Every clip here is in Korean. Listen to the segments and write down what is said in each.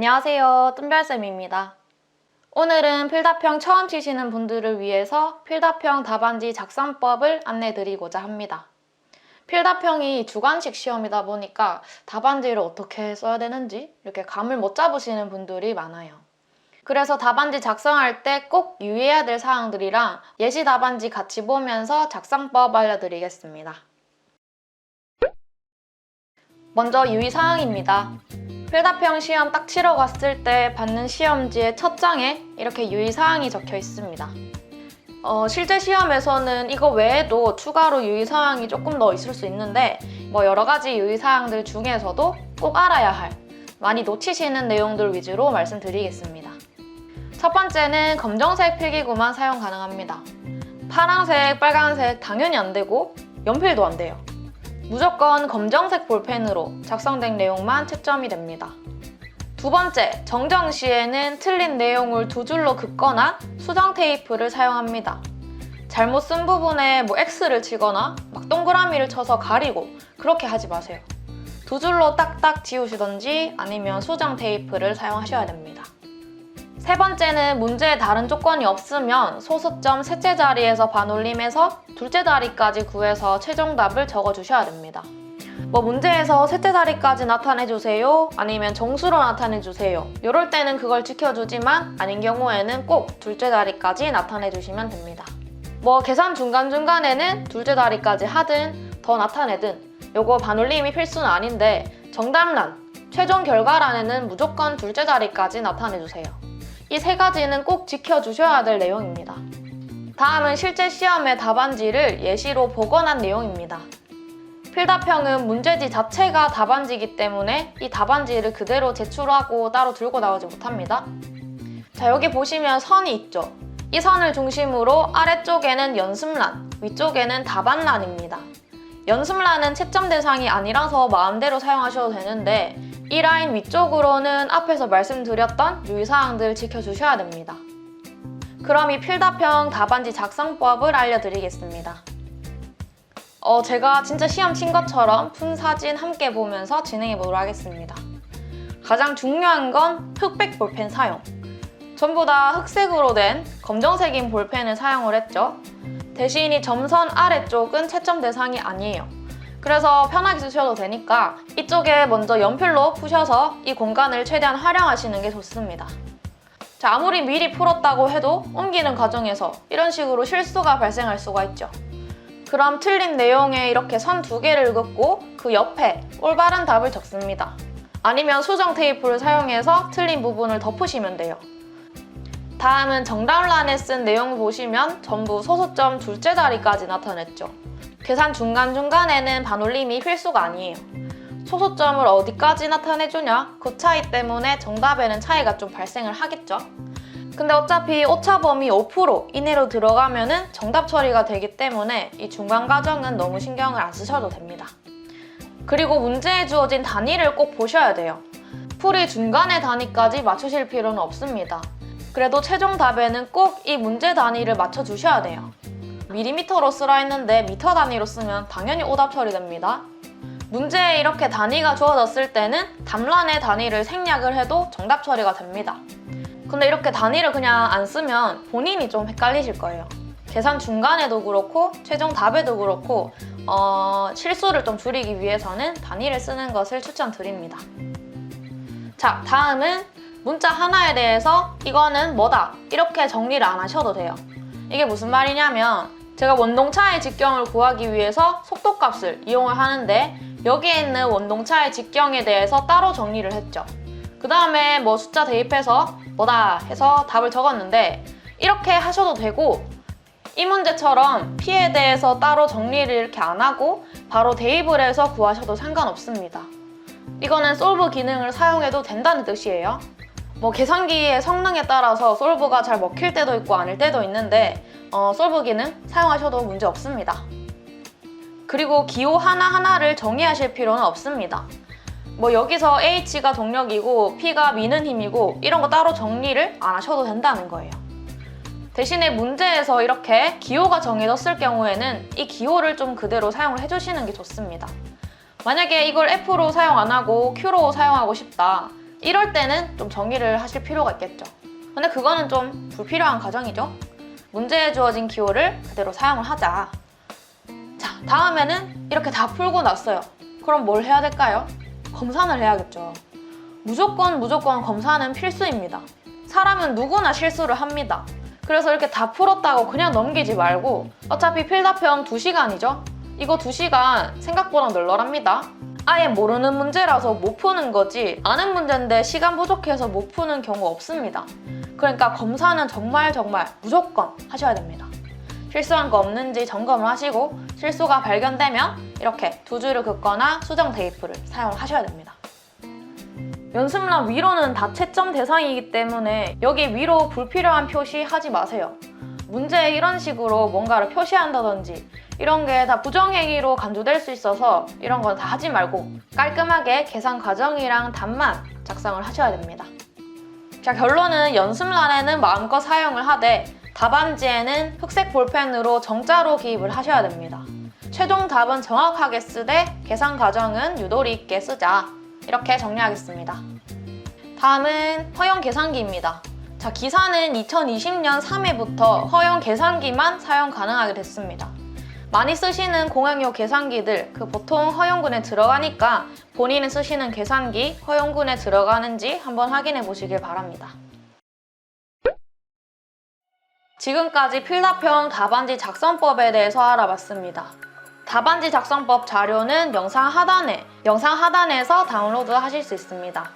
안녕하세요. 뜸별쌤입니다. 오늘은 필답형 처음 치시는 분들을 위해서 필답형 답안지 작성법을 안내 드리고자 합니다. 필답형이 주관식 시험이다 보니까 답안지를 어떻게 써야 되는지 이렇게 감을 못 잡으시는 분들이 많아요. 그래서 답안지 작성할 때 꼭 유의해야 될 사항들이랑 예시 답안지 같이 보면서 작성법 알려드리겠습니다. 먼저 유의사항입니다. 필답형 시험 딱 치러 갔을 때 받는 시험지의 첫 장에 이렇게 유의사항이 적혀 있습니다. 어, 실제 시험에서는 이거 외에도 추가로 유의사항이 조금 더 있을 수 있는데 뭐 여러 가지 유의사항들 중에서도 꼭 알아야 할 많이 놓치시는 내용들 위주로 말씀드리겠습니다. 첫 번째는 검정색 필기구만 사용 가능합니다. 파란색, 빨간색 당연히 안 되고 연필도 안 돼요. 무조건 검정색 볼펜으로 작성된 내용만 채점이 됩니다. 두 번째, 정정 시에는 틀린 내용을 두 줄로 긋거나 수정 테이프를 사용합니다. 잘못 쓴 부분에 뭐 X를 치거나 막 동그라미를 쳐서 가리고 그렇게 하지 마세요. 두 줄로 딱딱 지우시던지 아니면 수정 테이프를 사용하셔야 됩니다. 세 번째는 문제에 다른 조건이 없으면 소수점 셋째 자리에서 반올림해서 둘째 자리까지 구해서 최종답을 적어주셔야 됩니다. 뭐 문제에서 셋째 자리까지 나타내주세요 아니면 정수로 나타내주세요 이럴 때는 그걸 지켜주지만 아닌 경우에는 꼭 둘째 자리까지 나타내주시면 됩니다. 뭐 계산 중간중간에는 둘째 자리까지 하든 더 나타내든 요거 반올림이 필수는 아닌데 정답란, 최종 결과란에는 무조건 둘째 자리까지 나타내주세요. 이 세 가지는 꼭 지켜주셔야 될 내용입니다. 다음은 실제 시험의 답안지를 예시로 복원한 내용입니다. 필답형은 문제지 자체가 답안지이기 때문에 이 답안지를 그대로 제출하고 따로 들고 나오지 못합니다. 자, 여기 보시면 선이 있죠? 이 선을 중심으로 아래쪽에는 연습란, 위쪽에는 답안란입니다. 연습란은 채점 대상이 아니라서 마음대로 사용하셔도 되는데 이 라인 위쪽으로는 앞에서 말씀드렸던 유의사항들 지켜주셔야 됩니다. 그럼 이 필답형 답안지 작성법을 알려드리겠습니다. 어, 제가 진짜 시험 친 것처럼 푼 사진 함께 보면서 진행해 보도록 하겠습니다. 가장 중요한 건 흑백 볼펜 사용. 전부 다 흑색으로 된 검정색인 볼펜을 사용을 했죠. 대신 이 점선 아래쪽은 채점 대상이 아니에요. 그래서 편하게 쓰셔도 되니까 이쪽에 먼저 연필로 푸셔서 이 공간을 최대한 활용하시는 게 좋습니다. 자, 아무리 미리 풀었다고 해도 옮기는 과정에서 이런 식으로 실수가 발생할 수가 있죠. 그럼 틀린 내용에 이렇게 선 두 개를 긋고 그 옆에 올바른 답을 적습니다. 아니면 수정 테이프를 사용해서 틀린 부분을 덮으시면 돼요. 다음은 정답란에 쓴 내용 보시면 전부 소수점 둘째 자리까지 나타냈죠. 계산 중간중간에는 반올림이 필수가 아니에요. 소수점을 어디까지 나타내주냐? 그 차이 때문에 정답에는 차이가 좀 발생을 하겠죠. 근데 어차피 오차범위 5% 이내로 들어가면 은 정답 처리가 되기 때문에 이 중간 과정은 너무 신경을 안 쓰셔도 됩니다. 그리고 문제에 주어진 단위를 꼭 보셔야 돼요. 풀이 중간의 단위까지 맞추실 필요는 없습니다. 그래도 최종 답에는 꼭 이 문제 단위를 맞춰주셔야 돼요. 미리미터로 쓰라 했는데 미터 단위로 쓰면 당연히 오답 처리됩니다. 문제에 이렇게 단위가 주어졌을 때는 답란의 단위를 생략을 해도 정답 처리가 됩니다. 근데 이렇게 단위를 그냥 안 쓰면 본인이 좀 헷갈리실 거예요. 계산 중간에도 그렇고 최종 답에도 그렇고 어, 실수를 좀 줄이기 위해서는 단위를 쓰는 것을 추천드립니다. 자, 다음은 문자 하나에 대해서 이거는 뭐다 이렇게 정리를 안 하셔도 돼요. 이게 무슨 말이냐면 제가 원동차의 직경을 구하기 위해서 속도값을 이용을 하는데 여기에 있는 원동차의 직경에 대해서 따로 정리를 했죠. 그 다음에 뭐 숫자 대입해서 뭐다 해서 답을 적었는데 이렇게 하셔도 되고 이 문제처럼 P에 대해서 따로 정리를 이렇게 안 하고 바로 대입을 해서 구하셔도 상관없습니다. 이거는 솔브 기능을 사용해도 된다는 뜻이에요. 뭐 계산기의 성능에 따라서 솔브가 잘 먹힐 때도 있고 아닐 때도 있는데 어, 솔브 기능 사용하셔도 문제 없습니다. 그리고 기호 하나하나를 정의하실 필요는 없습니다. 뭐 여기서 H가 동력이고 P가 미는 힘이고 이런 거 따로 정리를 안 하셔도 된다는 거예요. 대신에 문제에서 이렇게 기호가 정해졌을 경우에는 이 기호를 좀 그대로 사용을 해주시는 게 좋습니다. 만약에 이걸 F로 사용 안 하고 Q로 사용하고 싶다. 이럴 때는 좀 정리를 하실 필요가 있겠죠. 근데 그거는 좀 불필요한 과정이죠. 문제에 주어진 기호를 그대로 사용을 하자. 자, 다음에는 이렇게 다 풀고 났어요. 그럼 뭘 해야 될까요? 검산을 해야겠죠. 무조건 무조건 검사는 필수입니다. 사람은 누구나 실수를 합니다. 그래서 이렇게 다 풀었다고 그냥 넘기지 말고 어차피 필답형 2시간이죠? 이거 2시간 생각보다 널널합니다. 아예 모르는 문제라서 못 푸는 거지 아는 문제인데 시간 부족해서 못 푸는 경우 없습니다. 그러니까 검사는 정말 정말 무조건 하셔야 됩니다. 실수한 거 없는지 점검을 하시고 실수가 발견되면 이렇게 두 줄을 긋거나 수정 테이프를 사용하셔야 됩니다. 연습란 위로는 다 채점 대상이기 때문에 여기 위로 불필요한 표시 하지 마세요. 문제에 이런 식으로 뭔가를 표시한다든지 이런 게 다 부정행위로 간주될 수 있어서 이런 건 다 하지 말고 깔끔하게 계산 과정이랑 답만 작성을 하셔야 됩니다. 자, 결론은 연습란에는 마음껏 사용을 하되 답안지에는 흑색 볼펜으로 정자로 기입을 하셔야 됩니다. 최종 답은 정확하게 쓰되 계산 과정은 유도리 있게 쓰자. 이렇게 정리하겠습니다. 다음은 허용 계산기입니다. 자, 기사는 2020년 3회부터 허용 계산기만 사용 가능하게 됐습니다. 많이 쓰시는 공학용 계산기들 그 보통 허용군에 들어가니까 본인이 쓰시는 계산기 허용군에 들어가는지 한번 확인해 보시길 바랍니다. 지금까지 필답형 답안지 작성법에 대해서 알아봤습니다. 답안지 작성법 자료는 영상 하단에, 영상 하단에서 다운로드 하실 수 있습니다.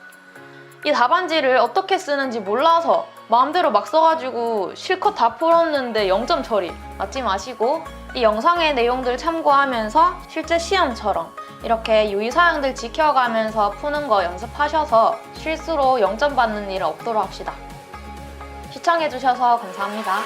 이 답안지를 어떻게 쓰는지 몰라서 마음대로 막 써가지고 실컷 다 풀었는데 0점 처리 맞지 마시고 이 영상의 내용들 참고하면서 실제 시험처럼 이렇게 유의사항들 지켜가면서 푸는 거 연습하셔서 실수로 0점 받는 일 없도록 합시다. 시청해주셔서 감사합니다.